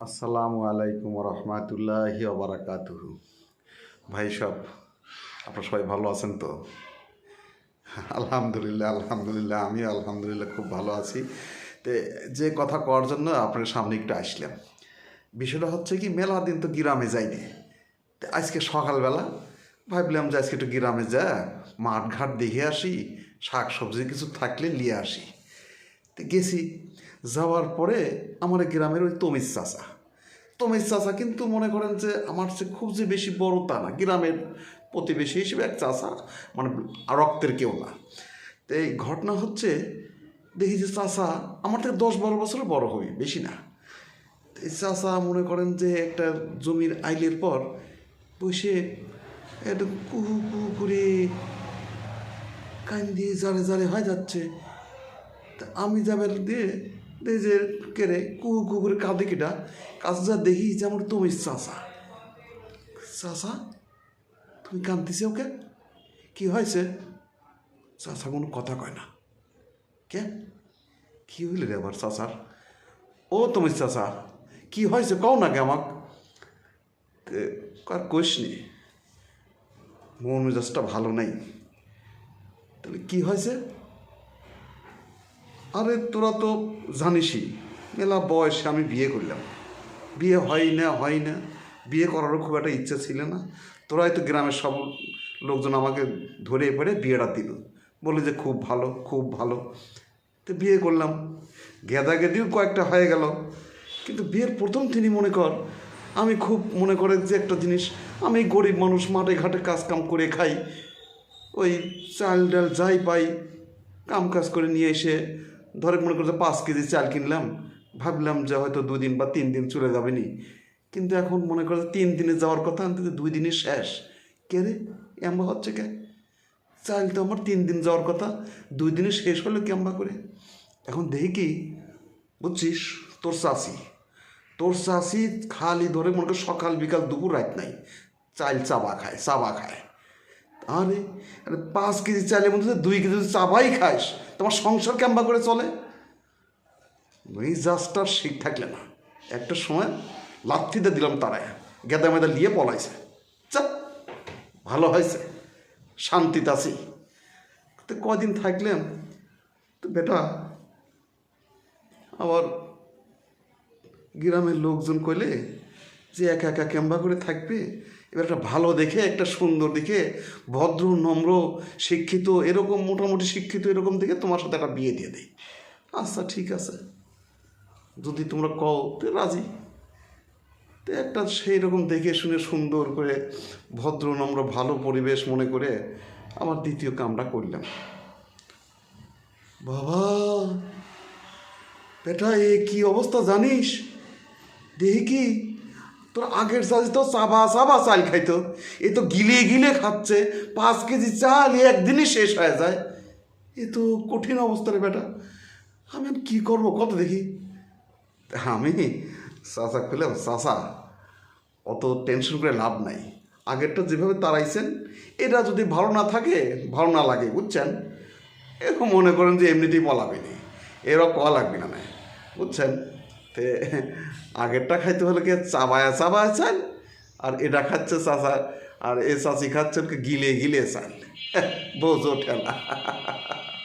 আসসালামু আলাইকুম রহমাতুল্লাহি ওবরাকাতুহ। ভাই সব, আপনারা সবাই ভালো আছেন তো? আলহামদুলিল্লাহ আলহামদুলিল্লাহ আমি আলহামদুলিল্লাহ খুব ভালো আছি। তো, যে কথা কওয়ার জন্য আপনার সামনে একটু আসলাম। বিষয়টা হচ্ছে কি মেলা দিন তো গ্রামে যাইনি। আজকে সকালবেলা ভাবলাম যে আজকে একটু গ্রামে যা মাঠ ঘাট দেখে আসি শাক সবজি কিছু থাকলে নিয়ে আসি। গেছি। যাওয়ার পরে আমার গ্রামের ওই তমিজ চাচা। তমিজ চাচা কিন্তু মনে করেন যে আমার চেয়ে খুব যে বেশি বড় তা না। গ্রামের প্রতিবেশী হিসেবে এক চাচা মানে রক্তের কেউ না। তো এই ঘটনা হচ্ছে, দেখি যে চাচা আমার থেকে দশ বারো বছরের বড় হই বেশি না। এই চাচা মনে করেন যে একটা জমির আইলের পর বসে একদম কুহু কুহু করে কান দিয়ে জারে জারে হয়ে যাচ্ছে। আমি যাবার দিয়ে যে কেরে কুহু কুহু করে কাঁদে কিটা কাজ যা দেখি যে আমার তুমি চাষা চাষা তুমি কাঁদতেছে ওকে? কি হয়েছে? চাষা কোনো কথা কয় না। কে? কি হইল রে আবার চাষার ও তুমি চাষা কি হয়েছে কও না কে আমাক? আর কোষ নি? মন মেজাজটা ভালো নাই। তাহলে কি হয়েছে? আরে তোরা তো জানিসই, মেলা বয়সে আমি বিয়ে করলাম। বিয়ে হয় না হয় না। বিয়ে করারও খুব একটা ইচ্ছা ছিল না। তোরাই তো গ্রামের সব লোকজন আমাকে ধরে পড়ে বিয়েটা দিল। বলে যে খুব ভালো খুব ভালো। তো বিয়ে করলাম। গেদা গেদিও কয়েকটা হয়ে গেল। কিন্তু বিয়ের প্রথম তিনি মনে কর, আমি খুব মনে করে যে একটা জিনিস, আমি গরিব মানুষ, মাঠে ঘাটে কাজ কাম করে খাই। ওই চাল ডাল যাই পাই, কাম কাজ করে নিয়ে এসে ধরে মনে করতে পাঁচ কেজি চাল কিনলাম, ভাবলাম যে হয়তো দুদিন বা তিন দিন চলে যাবে নি। কিন্তু এখন মনে করে তিন দিনে যাওয়ার কথা, আনতে দুই দিনে শেষ। কে রে? এম্বা হচ্ছে কে? চাল তো আমার তিন দিন যাওয়ার কথা, দুই দিনে শেষ হলো কেম্বা করে? এখন দেখি কি, বুঝছিস? তোর চাষি তোর চাষি খালি ধরে মনে কর সকাল বিকাল দুপুর রাত নাই, চাল চাবা খায় চাবা খায়। আরে আরে পাঁচ কেজি চালের মধ্যে দুই কেজি চাবাই খাস। তোমার সংসার কেমবা করে চলে? ওই জাস্টার ঠিক থাকলে না। একটা সময় লাথিতে দিলাম তারায়। গেদা মেদা নিয়ে পলাইছে। চাপ ভালো হয়েছে। শান্তিতে আছি। তো কদিন থাকলাম তো বেটা, আবার গ্রামের লোকজন কইলে যে একা একা ক্যাম্বা করে থাকবে? এবার একটা ভালো দেখে, একটা সুন্দর দেখে, ভদ্র, নম্র, শিক্ষিত, এরকম মোটামুটি শিক্ষিত এরকম দেখে তোমার সাথে একটা বিয়ে দিয়ে দেয় আচ্ছা ঠিক আছে। যদি তোমরা কও, তো রাজি। তো একটা সেই রকম দেখে শুনে সুন্দর করে, ভদ্র, নম্র, ভালো পরিবেশ মনে করে আমার দ্বিতীয় কামটা করলাম। বাবা, বেটা, এ কি অবস্থা জানিস? দেখি কি? তোর আগের চাল তো চাবা চাবা চাল খাইতো। এ তো গিলে গিলে খাচ্ছে, পাঁচ কেজি চাল একদিনই শেষ হয়ে যায়। এ তো কঠিন অবস্থা রে বেটা। আমি কি করব, কত দেখি? আমি চাচা খুললাম চাচা, অত টেনশন করে লাভ নাই। আগেরটা যেভাবে তাড়াইছেন, এটা যদি ভালো না থাকে, ভালো না লাগে, বুঝছেন? এরকম মনে করেন যে এমনিতেই পলাবে নি এরকম কয়া লাগবে না। বুঝছেন? তে আগেরটা খাইতে হলে কে চাবায়া চাবায়া চাল? আর এটা খাচ্ছে চাচা, আর এ চাচি খাচ্ছে গিলে গিলে চাল। বোঝো ঠেলা।